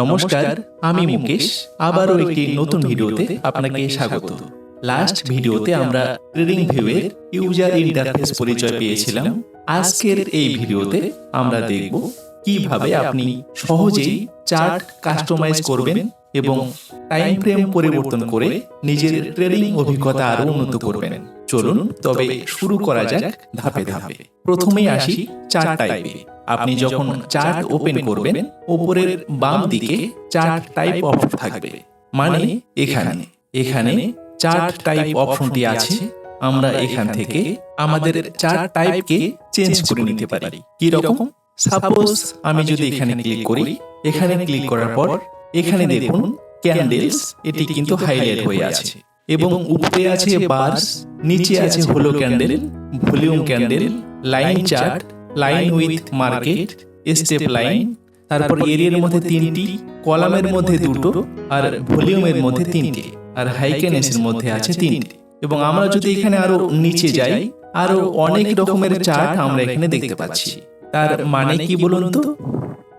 নমস্কার আমি মুকেশ। আবারও একটি নতুন ভিডিওতে আপনাকে স্বাগত। লাস্ট ভিডিওতে আমরা ট্রেডিং ভিউয়ের ইউজার ইন্টারফেস পরিচয় পেয়েছিলাম। আজকের এই ভিডিওতে আমরা দেখব কীভাবে আপনি সহজেই চার্ট কাস্টমাইজ করবেন এবং টাইম ফ্রেম পরিবর্তন করে নিজের ট্রেডিং অভিজ্ঞতা আরও উন্নত করবেন। চলুন তবে শুরু করা যাক ধাপে ধাপে প্রথমেই আসি চার্ট টাইপে। আপনি যখন চার্ট ওপেন করবেন উপরের বাম দিকে চার্ট টাইপ অপশন থাকবে। মানে এখানে। এখানে। চার্ট টাইপ অপশনটি আছে। আমরা এখান থেকে আমাদের চার্ট টাইপকে চেঞ্জ করে নিতে পারি। কি রকম সাপোজ আমি যদি এখানে ক্লিক করি এখানে ক্লিক করার পর এখানে দেখুন ক্যান্ডেলস এটি কিন্তু হাইলাইট হয়ে আছে। এবং উপরে আছে বার্স নিচে আছে হলো candle volume candle line chart line with market step line তারপর এরিয়ার মধ্যে তিনটি কলামের মধ্যে দুটো আর ভলিউমের মধ্যে তিনটি আর হাইকেনেসের মধ্যে আছে তিনটি। এবং আমরা যদি এখানে আরও নিচে যাই আরও অনেক রকমের চার্ট আমরা এখানে দেখতে পাচ্ছি। তার মানে কি বলুন তো?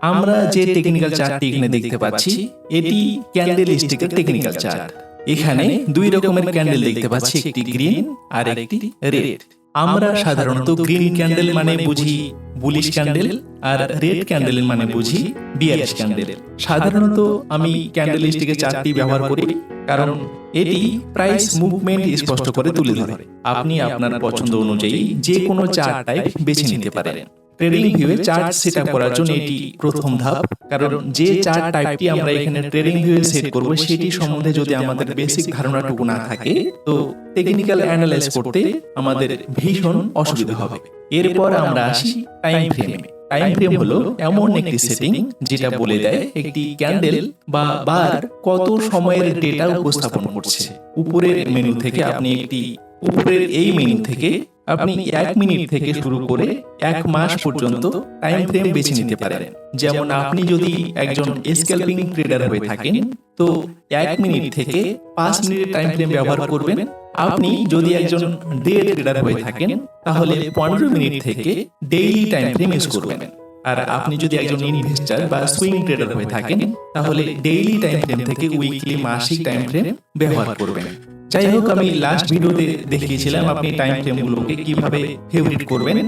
আমরা যে টেকনিক্যাল চার্টটি এখানে দেখতে পাচ্ছি এটি ক্যান্ডেল স্টিকের টেকনিক্যাল চার্ট এখানে দুই রকমের ক্যান্ডেল দেখতে পাচ্ছি একটি গ্রিন আর একটি রেড আমরা সাধারণত গ্রিন ক্যান্ডেল মানে বুঝি বুলিশ ক্যান্ডেল আর রেড ক্যান্ডেল মানে বুঝি বিয়ারিশ ক্যান্ডেল সাধারণত আমি ক্যান্ডেল স্টিকের চার্টটি ব্যবহার করি কারণ এটি প্রাইস মুভমেন্ট স্পষ্ট করে তুলে ধরে। আপনি আপনার পছন্দ অনুযায়ী যে কোনো চার্ট টাইপ বেছে নিতে পারেন। ট্রেডিং ভিউয়ে চার্ট সেট আপ করার জন্য এটি প্রথম ধাপ। কারণ যে চার্ট টাইপটি আমরা এখানে ট্রেডিং ভিউয়ে সেট করব সেটি সম্বন্ধে যদি আমাদের বেসিক ধারণাটুকু না থাকে তো টেকনিক্যাল অ্যানালাইজ করতে আমাদের ভীষণ অসুবিধা হবে। এরপর আমরা আসি টাইম ফ্রেমে টাইম ফ্রেম হলো এমন একটি সেটিং যেটা বলে দেয় একটি ক্যান্ডেল বা বার কত সময়ের ডেটা উপস্থাপন করছে। উপরের মেনু থেকে আপনি একটি উপরের এই মেনু থেকে আপনি এক মিনিট থেকে শুরু করে এক মাস পর্যন্ত টাইম ফ্রেম বেছে নিতে পারেন। যেমন আপনি যদি একজন স্ক্যাল্পিং ট্রেডার হয়ে থাকেন, তো এক মিনিট থেকে পাঁচ মিনিট টাইম ফ্রেম ব্যবহার করবেন। আপনি যদি একজন ডে ট্রেডার হয়ে থাকেন, তাহলে পনেরো মিনিট থেকে ডেইলি টাইম ফ্রেম ইউজ করবেন। আর আপনি যদি একজন ইনভেস্টার বা সুইং ট্রেডার হয়ে থাকেন, তাহলে ডেইলি টাইম ফ্রেম থেকে উইকলি মাসিক টাইম ফ্রেম ব্যবহার করবেন। যাই হোক, আমি লাস্ট ভিডিওতে দেখিয়েছিলাম আপনি টাইম ফ্রেমগুলোকে কীভাবে ফেভারিট করবেন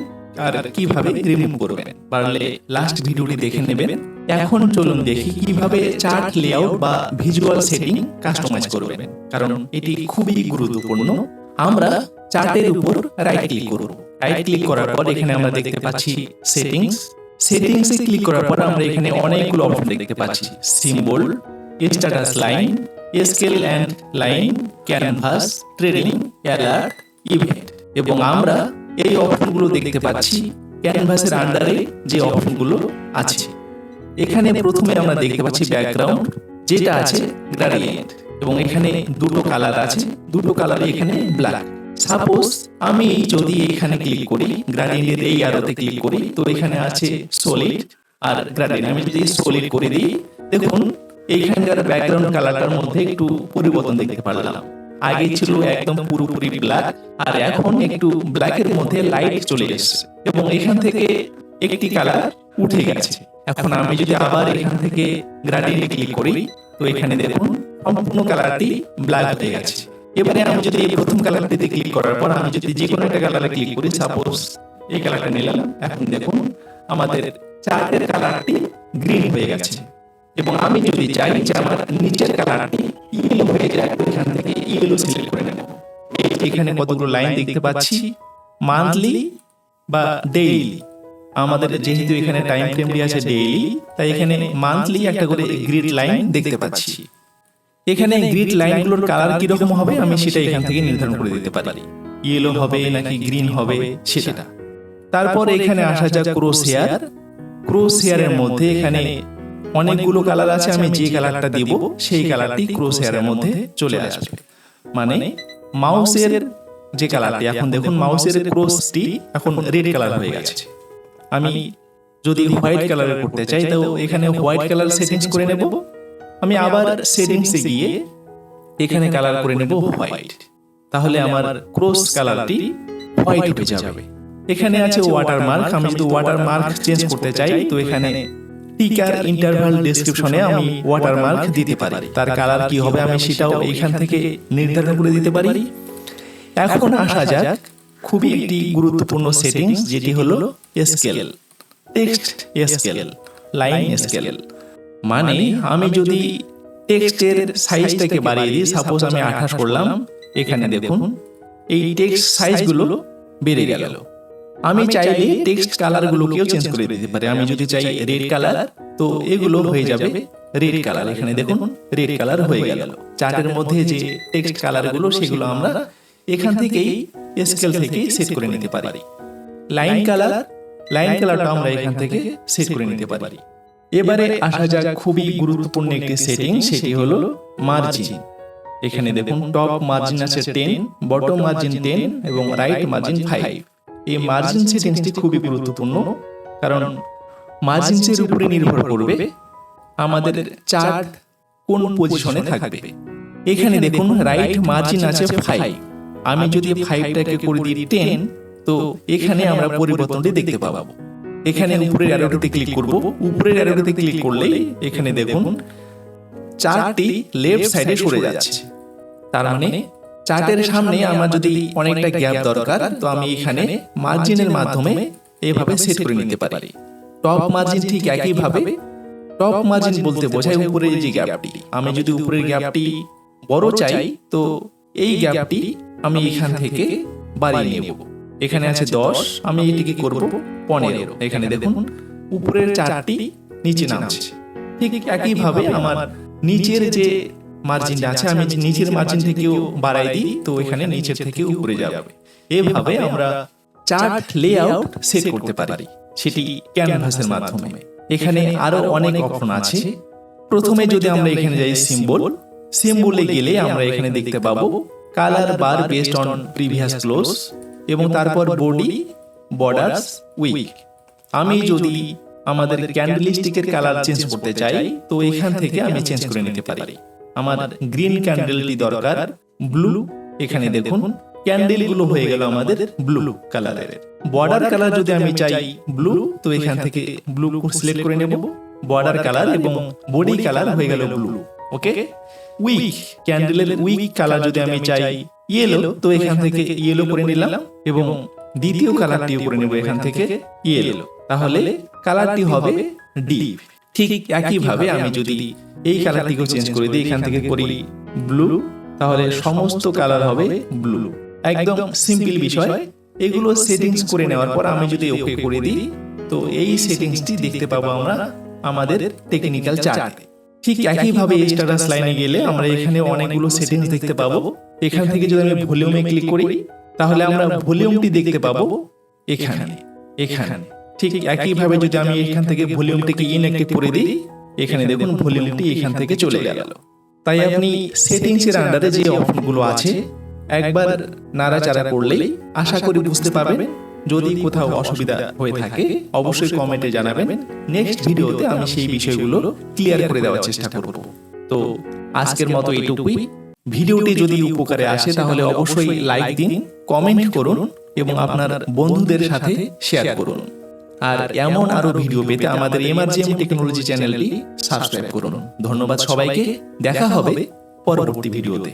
আর কীভাবে রিমুভ করবেন। পারলে লাস্ট ভিডিওটি দেখে নেবেন। এখন চলুন দেখি কীভাবে চার্ট লেআউট বা ভিজুয়াল সেটিং কাস্টমাইজ করবেন, কারণ এটি খুবই গুরুত্বপূর্ণ। আমরা চার্টের উপর রাইট ক্লিক করব। রাইট ক্লিক করার পর এখানে আমরা দেখতে পাচ্ছি সেটিংস সেটিংসে ক্লিক করার পর আমরা এখানে অনেকগুলো অপশন দেখতে পাচ্ছি। Symbol status line scale and line canvas trading alert event এবং আমরা এই অপশনগুলো দেখতে পাচ্ছি ক্যানভাসের আন্ডারে যে অপশনগুলো আছে। এখানে প্রথমে আমরা দেখতে পাচ্ছি ব্যাকগ্রাউন্ড যেটা আছে গ্রাডিয়েন্ট এবং এখানে দুটো কালার আছে, দুটো কালার এখানে ব্ল্যাক সাপোজ আমি যদি এখানে ক্লিক করি গ্রাডিয়েন্টের এই আরোতে ক্লিক করি, তো এখানে আছে সলিড আর গ্রাডিয়েন্ট আমি যদি সলিড করে দিই, দেখুন এইখানকার ব্যাকগ্রাউন্ড কালারটার মধ্যে একটু পরিবর্তন দেখতে পারলাম। আগে ছিল একদম পুরোপুরি ব্ল্যাক আর এখন একটু ব্ল্যাকের মধ্যে লাইট চলে এসেছে। এবং এখান থেকে একটি কালার উঠে গেছে। এখন আমি যদি আবার এখান থেকে গ্রাডিয়েন্টে ক্লিক করি, তো এখানে দেখুন সম্পূর্ণ কালারটি ব্ল্যাক হয়ে গেছে। এবারে আমি যদি এই প্রথম কালারটিতে ক্লিক করার পর আমি যদি যে কোনো একটা কালারে ক্লিক করি সাপোজ এই কালারটা নিলাম, এখন দেখুন আমাদের চার্টের কালারটি গ্রিন হয়ে গেছে। এবং আমি যদি চাই যে আমার নিচের কালারটি ইয়েলো হয়ে যায় তো এখান থেকে ইয়েলো সিলেক্ট করে নেব। এখানে কতগুলো লাইন দেখতে পাচ্ছি, মান্থলি বা ডেইলি। আমাদের যেহেতু এখানে টাইম ফ্রেমটি আছে ডেইলি, তাই এখানে মান্থলি একটা করে গ্রিড লাইন দেখতে পাচ্ছি। এখানে গ্রিড লাইনগুলোর কালার কি রকম হবে, আমি সেটা এখান থেকে নির্ধারণ করে দিতে পারি। ইয়েলো হবে নাকি গ্রিন হবে, সেটা। তারপর এখানে আসা যাক ক্রোস হেয়ার ক্রোস হেয়ারের মধ্যে এখানে অনেকগুলো কালার আছে আমি যে কালারটা দিব সেই কালারটি ক্রোস হেয়ারের মধ্যে চলে আসবে। মানে মাউসের যে কালারটি এখন দেখুন মাউসের ক্রোসটি এখন রেড কালার হয়ে গেছে। আমি যদি হোয়াইট কালারের করতে চাই তো এখানে হোয়াইট কালার সেটিংস করে নেব। আমি আবার সেটিংসে গিয়ে এখানে কালার করে নেব হোয়াইট তাহলে আমার ক্রস কালারটি হোয়াইট হয়ে যাবে। এখানে আছে ওয়াটার মার্ক আমি যদি ওয়াটার মার্ক চেঞ্জ করতে চাই তো এখানে টিকার ইন্টারভাল ডেসক্রিপশনে আমি ওয়াটারমার্ক দিতে পারি। তার কালার কি হবে আমি সেটাও এখান থেকে নির্ধারণ করে দিতে পারি। এখন আসা যাক খুবই একটি গুরুত্বপূর্ণ সেটিংস যেটি হলো scale text scale line scale মানে আমি যদি টেক্সটের সাইজটাকে বাড়িয়ে দিই সাপোজ আমি আঠাশ করলাম এখানে দেখুন এই টেক্সট সাইজগুলো বেড়ে গেল। আমি চাইলে টেক্সট কালারগুলোকেও চেঞ্জ করে দিতে পারি। আমি যদি চাই রেড কালার তো এগুলো হয়ে যাবে রেড কালার এখানে দেখুন রেড কালার হয়ে গেল। চার্টের মধ্যে যে টেক্সট কালারগুলো সেগুলো আমরা এখান থেকেই স্কেল থেকে সেট করে নিতে পারি। লাইন কালার লাইন কালারটা আমরা এখান থেকে সেট করে নিতে পারি। এবারে আসা যাক খুবই গুরুত্বপূর্ণ একটি সেটিং সেটি হলো মার্জিন এখানে দেখুন টপ মার্জিন আছে টেন বটম মার্জিন টেন এবং রাইট মার্জিন ফাইভ এই মার্জিন সেটিংসটি খুবই গুরুত্বপূর্ণ কারণ মার্জিনসের উপরে নির্ভর করবে আমাদের চার্ট কোন পজিশনে থাকবে। এখানে দেখুন রাইট মার্জিন আছে ফাইভ আমি যদি ফাইভটাকে করে দিই টেন তো এখানে আমরা পরিবর্তনটি দেখতে পাবো। এখানে উপরের অ্যারোটিতে ক্লিক করব। উপরের অ্যারোটিতে ক্লিক করলেই এখানে দেখুন চারটি লেফট সাইডে সরে যাচ্ছে। তার মানে চার্টের সামনে আমার যদি অনেকটা গ্যাপ দরকার তো আমি এখানে মার্জিনের মাধ্যমে এভাবে সেট করে নিতে পারি। টপ মার্জিন ঠিক একইভাবে টপ মার্জিন বলতে বোঝায় উপরের যে গ্যাপটি আমি যদি উপরের গ্যাপটি বড় চাই তো এই গ্যাপটি আমি এখান থেকে বাড়িয়ে নেব। এখানে আছে দশ আমি এটিকে করব পনেরো। এখানে দেখুন উপরের চারটি নিচে নামছে। ঠিক একইভাবে আমার নিচের যে মার্জিনটা আছে আমি নিচের মার্জিন থেকেও বাড়াই দিই তো এখানে নিচের থেকে উপরে যাবে। এভাবে আমরা চার্ট লেআউট সেট করতে পারি। সেটি ক্যানভাসের মাধ্যমে। এখানে আরও অনেক অপশন আছে। প্রথমে যদি আমরা এখানে যাই সিম্বল সিম্বলে গেলে আমরা এখানে দেখতে পাবো colour bar based on previous close এবং তারপর বডি বর্ডার্স উইক আমি যদি আমাদের ক্যান্ডেলস্টিকের কালার চেঞ্জ করতে চাই তো এখান থেকে আমি চেঞ্জ করে নিতে পারি আমার গ্রিন ক্যান্ডেলটি দরকার ব্লু এখানে দেখুন ক্যান্ডেলগুলো হয়ে গেল আমাদের ব্লু কালারের বর্ডার কালার যদি আমি চাই ব্লু তো এখান থেকে ব্লু সিলেক্ট করে নেব। বর্ডার কালার এবং বডি কালার হয়ে গেল ব্লু ওকে উইক ক্যান্ডেলের উইক কালার যদি আমি চাই ইয়েলো তো এখান থেকে ইয়েলো করে নিলাম এবং দ্বিতীয় কালারটিও করে নেব এখান থেকে ইয়েলো তাহলে কালারটি হবে ডিপ ঠিক একইভাবে আমি যদি এই কালারটিকেও চেঞ্জ করে দিই এখান থেকে করি ব্লু তাহলে সমস্ত কালার হবে ব্লু একদম সিম্পল বিষয় এগুলো সেটিংস করে নেওয়ার পর আমি যদি ওকে করে দিই তো এই সেটিংসটি দেখতে পাবো আমরা আমাদের টেকনিক্যাল চার্টে ঠিক একইভাবে স্ট্যাটাস লাইনে গেলে আমরা এখানে অনেকগুলো সেটিংস দেখতে পাবো। এখান থেকে যদি আমি ভলিউমে ক্লিক করি তাহলে আমরা ভলিউমটি দেখতে পাবো এখানে। এখানে। ঠিক একইভাবে যদি আমি এখান থেকে ভলিউমটিকে ইনঅ্যাক্টিভ করে দিই এখানে দেখুন ভলিউমটি এখান থেকে চলে গেল। তাই আপনি সেটিংস এর আন্ডারে যে অপশনগুলো আছে একবার নাড়াচাড়া করলেই আশা করি বুঝতে পারবেন। যদি কোথাও অসুবিধা হয়ে থাকে অবশ্যই কমেন্টে জানাবেন। নেক্সট ভিডিওতে আমি সেই বিষয়গুলো ক্লিয়ার করে দেওয়ার চেষ্টা করব। তো আজকের মতো এইটুকুই। ভিডিওটি যদি উপকারে আসে তাহলে অবশ্যই লাইক দিন কমেন্ট করুন এবং আপনার বন্ধুদের সাথে শেয়ার করুন। আর এমন আরও ভিডিও পেতে আমাদের এমআরজিএম টেকনোলজি চ্যানেলটি সাবস্ক্রাইব করুন। ধন্যবাদ সবাইকে। দেখা হবে পরবর্তী ভিডিওতে